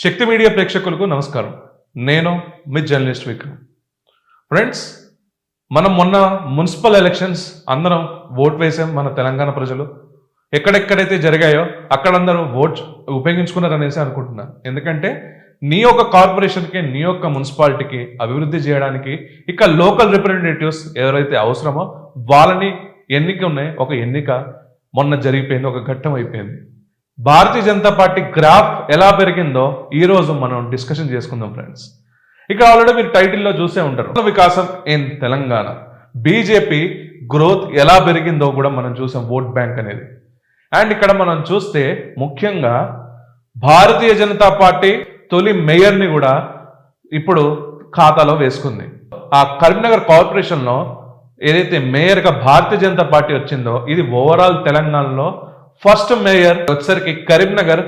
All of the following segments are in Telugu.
శక్తి మీడియా ప్రేక్షకులకు నమస్కారం. నేను మీ జర్నలిస్ట్ విక్రమ్. ఫ్రెండ్స్ మనం మొన్న మున్సిపల్ ఎలక్షన్స్ అందరం ఓట్ వేసాం మన తెలంగాణ ప్రజలు. ఎక్కడెక్కడైతే జరిగాయో అక్కడందరూ ఓట్ ఉపయోగించుకున్నారనేసి అనుకుంటున్నాను ఎందుకంటే నీ యొక్క కార్పొరేషన్కి నీ యొక్క మున్సిపాలిటీకి అభివృద్ధి చేయడానికి ఇక లోకల్ రిప్రజెంటేటివ్స్ ఎవరైతే అవసరమో వాళ్ళని ఎన్నిక ఉన్నాయి ఒక ఎన్నిక మొన్న జరిగిపోయింది ఒక ఘట్టం అయిపోయింది. భారతీయ జనతా పార్టీ గ్రాఫ్ ఎలా పెరిగిందో ఈ రోజు మనం డిస్కషన్ చేసుకుందాం ఫ్రెండ్స్ ఇక్కడ ఆల్రెడీ మీరు టైటిల్లో చూసే ఉంటారు. వికాసం ఇన్ తెలంగాణ. బీజేపీ గ్రోత్ ఎలా పెరిగిందో కూడా మనం చూసాం ఓట్ బ్యాంక్ అనేది. అండ్ ఇక్కడ మనం చూస్తే ముఖ్యంగా భారతీయ జనతా పార్టీ తొలి మేయర్ని కూడా ఇప్పుడు ఖాతాలో వేసుకుంది. ఆ కరీంనగర్ కార్పొరేషన్లో ఏదైతే మేయర్గా భారతీయ జనతా పార్టీ వచ్చిందో ఇది ఓవరాల్ తెలంగాణలో ఫస్ట్ మేయర్ వచ్చేసరికి కరీంనగర్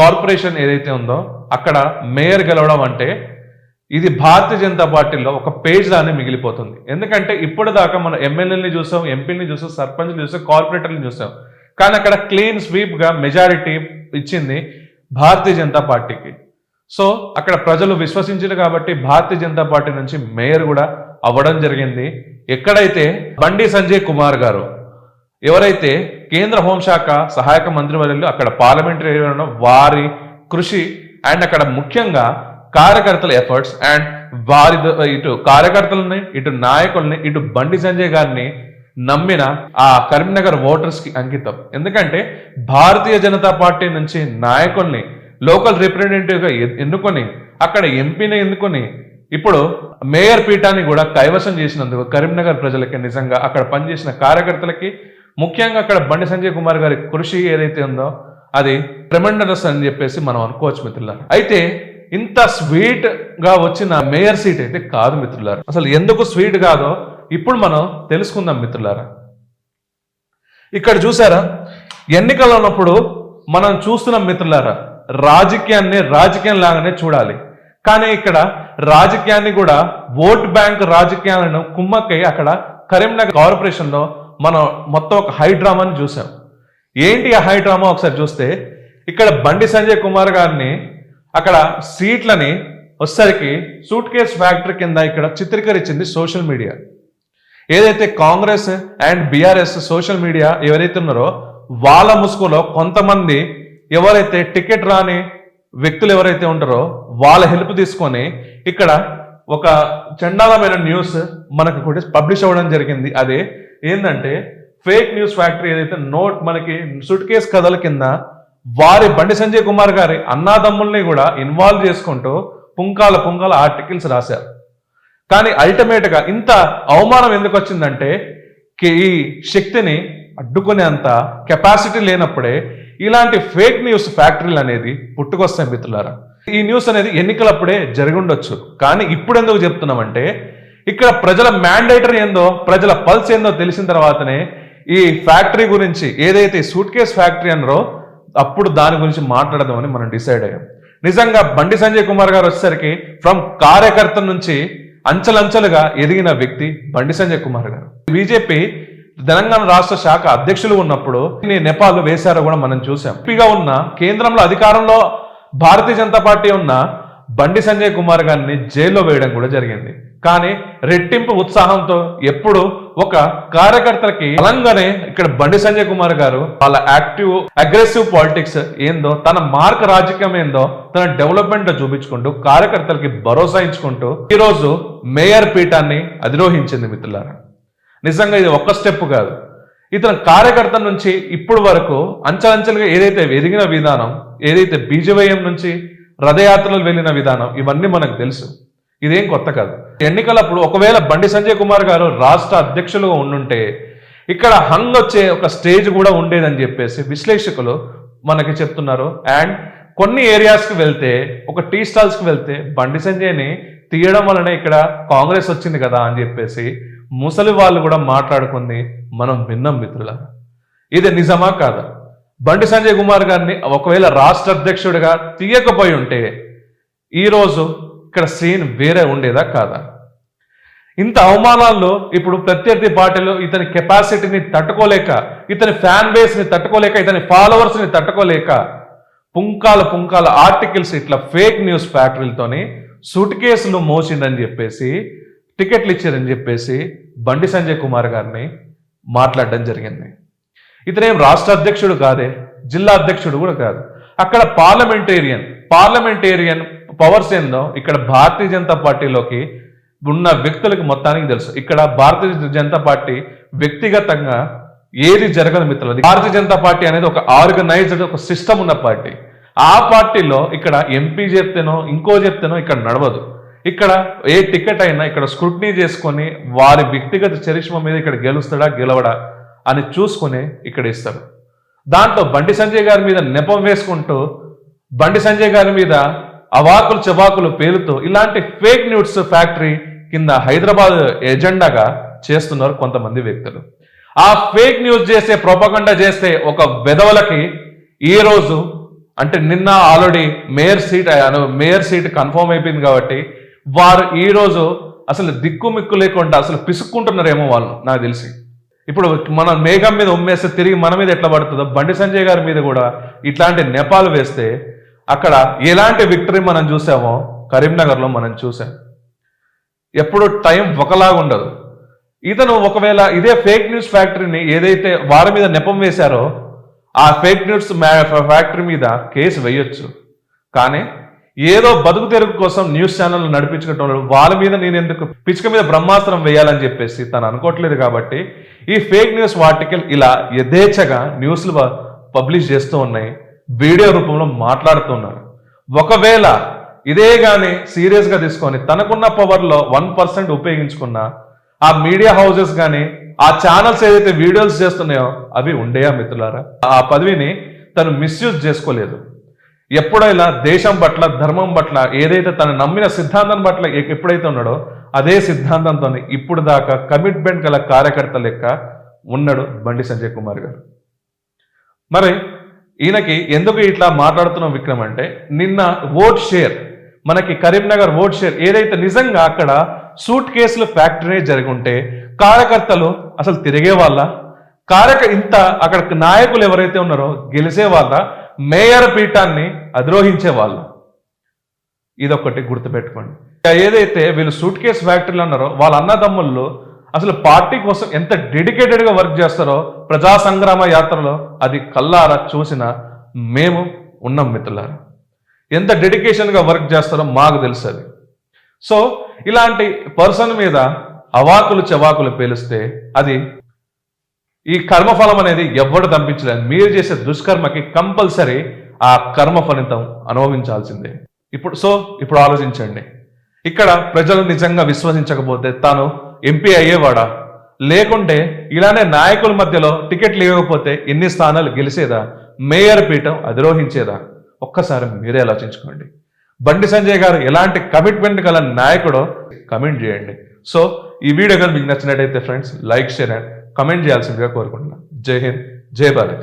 కార్పొరేషన్ ఏదైతే ఉందో అక్కడ మేయర్ గెలవడం అంటే ఇది భారతీయ జనతా పార్టీలో ఒక పేజ్ లానే మిగిలిపోతుంది. ఎందుకంటే ఇప్పటిదాకా మనం ఎమ్మెల్యేని చూసాం ఎంపీని చూసాం సర్పంచ్ని చూసాం కార్పొరేటర్ని చూసాం. కానీ అక్కడ క్లీన్ స్వీప్గా మెజారిటీ ఇచ్చింది భారతీయ జనతా పార్టీకి. సో అక్కడ ప్రజలు విశ్వసించారు కాబట్టి భారతీయ జనతా పార్టీ నుంచి మేయర్ కూడా అవ్వడం జరిగింది. ఎక్కడైతే బండి సంజయ్ కుమార్ గారు ఎవరైతే కేంద్ర హోంశాఖ సహాయక మంత్రివర్యులు అక్కడ పార్లమెంటరీ ఏరియాలో వారి కృషి అండ్ అక్కడ ముఖ్యంగా కార్యకర్తల ఎఫర్ట్స్ అండ్ వారి ఇటు కార్యకర్తలని ఇటు నాయకుల్ని ఇటు బండి సంజయ్ గారిని నమ్మిన ఆ కరీంనగర్ ఓటర్స్కి అంకితం. ఎందుకంటే భారతీయ జనతా పార్టీ నుంచి నాయకుల్ని లోకల్ రిప్రజెంటేటివ్గా ఎన్నుకొని అక్కడ ఎంపీని ఎన్నుకొని ఇప్పుడు మేయర్ పీఠాన్ని కూడా కైవసం చేసినందుకు కరీంనగర్ ప్రజలకి నిజంగా అక్కడ పనిచేసిన కార్యకర్తలకి ముఖ్యంగా అక్కడ బండి సంజయ్ కుమార్ గారి కృషి ఏదైతే ఉందో అది ట్రెమెండరస్ అని చెప్పేసి మనం అనుకోవచ్చు మిత్రులారు. అయితే ఇంత స్వీట్గా వచ్చిన మేయర్ సీట్ అయితే కాదు మిత్రులారా. అసలు ఎందుకు స్వీట్ కాదో ఇప్పుడు మనం తెలుసుకుందాం మిత్రులారా. ఇక్కడ చూసారా ఎన్నికల్లో ఉన్నప్పుడు మనం చూస్తున్నాం మిత్రులారా రాజకీయాన్ని రాజకీయం లాగానే చూడాలి. కానీ ఇక్కడ రాజకీయాన్ని కూడా ఓట్ బ్యాంక్ రాజకీయాలను కుమ్మక్కై అక్కడ కరీంనగర్ కార్పొరేషన్లో మనం మొత్తం ఒక హై డ్రామాని చూసాం ఏంటి ఆ హై డ్రామా ఒకసారి చూస్తే ఇక్కడ బండి సంజయ్ కుమార్ గారిని అక్కడ సీట్లని వచ్చేసరికి సూట్ కేస్ ఫ్యాక్టరీ కింద ఇక్కడ చిత్రీకరించింది సోషల్ మీడియా. ఏదైతే Congress and BRS social media ఎవరైతే ఉన్నారో వాళ్ళ ముసుగులో కొంతమంది ఎవరైతే టికెట్ రాని వ్యక్తులు ఎవరైతే ఉంటారో వాళ్ళ హెల్ప్ తీసుకొని ఇక్కడ ఒక చండాలమైన న్యూస్ మనకు కూడా పబ్లిష్ అవ్వడం జరిగింది. అదే ఏంటంటే ఫేక్ న్యూస్ ఫ్యాక్టరీ ఏదైతే నోట్ మనకి సుట్ కేస్ కథల కింద వారి బండి సంజయ్ కుమార్ గారి అన్నాదమ్ముల్ని కూడా ఇన్వాల్వ్ చేసుకుంటూ పుంకాల పుంకాల ఆర్టికల్స్ రాశారు. కానీ అల్టిమేట్గా ఇంత అవమానం ఎందుకు వచ్చిందంటే ఈ శక్తిని అడ్డుకునేంత కెపాసిటీ లేనప్పుడే ఇలాంటి ఫేక్ న్యూస్ ఫ్యాక్టరీలు అనేది పుట్టుకొస్తాయి మిత్రులారా. ఈ న్యూస్ అనేది ఎన్నికలప్పుడే జరిగి ఉండొచ్చు. కానీ ఇప్పుడు ఎందుకు చెప్తున్నామంటే ఇక్కడ ప్రజల మ్యాండేటరీ ఏందో ప్రజల పల్స్ ఏందో తెలిసిన తర్వాతనే ఈ ఫ్యాక్టరీ గురించి ఏదైతే సూట్ కేస్ ఫ్యాక్టరీ అన్నారో అప్పుడు దాని గురించి మాట్లాడదామని మనం డిసైడ్ అయ్యాం. నిజంగా బండి సంజయ్ కుమార్ గారు వచ్చేసరికి ఫ్రమ్ కార్యకర్త నుంచి అంచెలంచెలుగా ఎదిగిన వ్యక్తి బండి సంజయ్ కుమార్ గారు. బీజేపీ తెలంగాణ రాష్ట్ర శాఖ అధ్యక్షులు ఉన్నప్పుడు నేపాల్ వేశారో కూడా మనం చూసాం ఎంపీగా ఉన్న కేంద్రంలో అధికారంలో భారతీయ జనతా పార్టీ ఉన్న బండి సంజయ్ కుమార్ గారిని జైల్లో వేయడం కూడా జరిగింది. కానీ రెట్టింపు ఉత్సాహంతో ఎప్పుడు ఒక కార్యకర్తలకి బలంగానే ఇక్కడ బండి సంజయ్ కుమార్ గారు వాళ్ళ యాక్టివ్ అగ్రెసివ్ పాలిటిక్స్ ఏందో తన మార్క్ రాజకీయం ఏందో తన డెవలప్మెంట్ చూపించుకుంటూ కార్యకర్తలకి భరోసా ఇచ్చుకుంటూ ఈరోజు రోజు మేయర్ పీఠాన్ని అధిరోహించింది మిత్రులారా. నిజంగా ఇది ఒక్క స్టెప్ కాదు. ఇతను కార్యకర్త నుంచి ఇప్పుడు వరకు అంచెలంచెలుగా ఏదైతే ఎదిగిన విధానం ఏదైతే బీజవైఎం నుంచి రథయాత్రలు వెళ్ళిన విధానం ఇవన్నీ మనకు తెలుసు. ఇదేం కొత్త కాదు. ఎన్నికలప్పుడు ఒకవేళ బండి సంజయ్ కుమార్ గారు రాష్ట్ర అధ్యక్షులుగా ఉండుంటే ఇక్కడ హంగ్ వచ్చే ఒక స్టేజ్ కూడా ఉండేదని చెప్పేసి విశ్లేషకులు మనకి చెప్తున్నారు. అండ్ కొన్ని ఏరియాస్కి వెళ్తే ఒక టీ స్టాల్స్కి వెళ్తే బండి సంజయ్ని తీయడం వలన ఇక్కడ కాంగ్రెస్ వచ్చింది కదా అని చెప్పేసి ముసలి వాళ్ళు కూడా మాట్లాడుకుంది మనం విన్నాం మిత్రుల ఇది నిజమా కాదా? బండి సంజయ్ కుమార్ గారిని ఒకవేళ రాష్ట్ర అధ్యక్షుడిగా తీయకపోయి ఉంటే ఈరోజు ఇక్కడ సీన్ వేరే ఉండేదా కాదా? ఇంత అవమానాల్లో ఇప్పుడు ప్రత్యర్థి పార్టీలు ఇతని కెపాసిటీని తట్టుకోలేక ఇతని ఫ్యాన్ బేస్ని తట్టుకోలేక ఇతని ఫాలోవర్స్ని తట్టుకోలేక పుంకాల పుంకాల ఆర్టికల్స్ ఇట్లా ఫేక్ న్యూస్ ఫ్యాక్టరీలతోని సూట్ కేసులు మోసిండని చెప్పేసి టికెట్లు ఇచ్చారని చెప్పేసి బండి సంజయ్ కుమార్ గారిని మాట్లాడడం జరిగింది. ఇతనేం రాష్ట్ర అధ్యక్షుడు కాదే జిల్లా అధ్యక్షుడు కూడా కాదు. అక్కడ పార్లమెంటేరియన్ పార్లమెంటేరియన్ పవర్స్ ఏందో ఇక్కడ భారతీయ జనతా పార్టీలోకి ఉన్న వ్యక్తులకు మొత్తానికి తెలుసు. ఇక్కడ భారతీయ జనతా పార్టీ వ్యక్తిగతంగా ఏది జరగదు మిత్రులు భారతీయ జనతా పార్టీ అనేది ఒక ఆర్గనైజ్డ్ ఒక సిస్టమ్ ఉన్న పార్టీ. ఆ పార్టీలో ఇక్కడ ఎంపీ చెప్తేనో ఇంకో చెప్తేనో ఇక్కడ నడవదు. ఇక్కడ ఏ టికెట్ అయినా ఇక్కడ స్క్రూట్నీ చేసుకొని వారి వ్యక్తిగత చరిష్మ మీద ఇక్కడ గెలుస్తాడా గెలవడా అని చూసుకొని ఇక్కడ ఇస్తారు. దాంట్లో బండి సంజయ్ గారి మీద నెపం వేసుకుంటూ బండి సంజయ్ గారి మీద అవాకులు చవాకులు పేలుతూ ఇలాంటి ఫేక్ న్యూస్ ఫ్యాక్టరీ కింద హైదరాబాద్ ఎజెండాగా చేస్తున్నారు కొంతమంది వ్యక్తులు. ఆ ఫేక్ న్యూస్ చేసే ప్రొపగండ చేసే ఒక వెధవలకి ఈ రోజు అంటే నిన్న ఆల్రెడీ మేయర్ సీట్ అయ్యాను మేయర్ సీట్ కన్ఫర్మ్ అయిపోయింది కాబట్టి వారు ఈ రోజు అసలు దిక్కు మిక్కు లేకుండా అసలు పిసుక్కుంటున్నారేమో వాళ్ళు నాకు తెలిసి. ఇప్పుడు మన మేఘం మీద ఉమ్మేస్తే తిరిగి మన మీద ఎట్లా పడుతుందో బండి సంజయ్ గారి మీద కూడా ఇట్లాంటి నెపాలు వేస్తే అక్కడ ఎలాంటి విక్టరీ మనం చూసామో కరీంనగర్లో మనం చూసాం. ఎప్పుడు టైం ఒకలాగా ఉండదు. ఇతను ఒకవేళ ఇదే ఫేక్ న్యూస్ ఫ్యాక్టరీని ఏదైతే వారి మీద నెపం వేశారో ఆ ఫేక్ న్యూస్ ఫ్యాక్టరీ మీద కేసు వేయొచ్చు. కానీ ఏదో బతుకు తెరుగు కోసం న్యూస్ ఛానల్ నడిపించుకుంటున్నాడు వాళ్ళ మీద నేను ఎందుకు పిచ్చుక మీద బ్రహ్మాస్త్రం వేయాలని చెప్పేసి తను అనుకోవట్లేదు కాబట్టి ఈ ఫేక్ న్యూస్ ఆర్టికల్ ఇలా యథేచ్ఛగా న్యూస్లు పబ్లిష్ చేస్తూ ఉన్నాయి. వీడియో రూపంలో మాట్లాడుతున్నారు. ఒకవేళ ఇదే కానీ సీరియస్గా తీసుకొని తనకున్న పవర్లో వన్ పర్సెంట్ ఉపయోగించుకున్న ఆ మీడియా హౌసెస్ కానీ ఆ ఛానల్స్ ఏదైతే వీడియోస్ చేస్తున్నాయో అవి ఉండేయా మిత్రులారా? ఆ పదవిని తను మిస్యూజ్ చేసుకోలేదు. ఎప్పుడైనా దేశం పట్ల ధర్మం పట్ల ఏదైతే తను నమ్మిన సిద్ధాంతం పట్ల ఎప్పుడైతే ఉన్నాడో అదే సిద్ధాంతంతో ఇప్పుడు దాకా కమిట్మెంట్ గల కార్యకర్త లెక్క ఉన్నాడు బండి సంజయ్ కుమార్ గారు. మరి ఈయనకి ఎందుకు ఇట్లా మాట్లాడుతున్నాం విక్రమ్ అంటే నిన్న ఓట్ షేర్ మనకి కరీంనగర్ ఓట్ షేర్ ఏదైతే నిజంగా అక్కడ సూట్ కేసుల ఫ్యాక్టరీ జరిగి ఉంటే కార్యకర్తలు అసలు తిరిగే వాళ్ళ కార్యక ఇంత అక్కడ నాయకులు ఎవరైతే ఉన్నారో గెలిసే వాళ్ళ మేయర్ పీఠాన్ని అధిరోహించే వాళ్ళు. ఇదొకటి గుర్తుపెట్టుకోండి. ఏదైతే వీళ్ళు సూట్ కేసు ఫ్యాక్టరీలు అన్నారో వాళ్ళ అన్నదమ్ముల్లో అసలు పార్టీ కోసం ఎంత డెడికేటెడ్గా వర్క్ చేస్తారో ప్రజా సంగ్రామ యాత్రలో అది కల్లారా చూసిన మేము ఉన్నాం మిత్రులారా. ఎంత డెడికేషన్గా వర్క్ చేస్తారో మాకు తెలుసు అది. సో ఇలాంటి పర్సన్ మీద అవాకులు చవాకులు పేలిస్తే అది ఈ కర్మఫలం అనేది ఎవ్వరు దంపించలేదు. మీరు చేసే దుష్కర్మకి కంపల్సరీ ఆ కర్మ ఫలితం అనుభవించాల్సిందే. ఇప్పుడు సో ఇప్పుడు ఆలోచించండి. ఇక్కడ ప్రజలు నిజంగా విశ్వసించకపోతే తాను ఎంపీ అయ్యేవాడా? లేకుంటే ఇలానే నాయకుల మధ్యలో టికెట్లు ఇవ్వకపోతే ఎన్ని స్థానాలు గెలిచేదా? మేయర్ పీఠం అధిరోహించేదా? ఒక్కసారి మీరే ఆలోచించుకోండి. బండి సంజయ్ గారు ఎలాంటి కమిట్మెంట్ గల నాయకుడో కమెంట్ చేయండి. సో ఈ వీడియో కనుక మీకు నచ్చినట్టయితే friends like share and comment చేయాల్సిందిగా కోరుకుంటున్నాను జై హింద్ జై భారత్.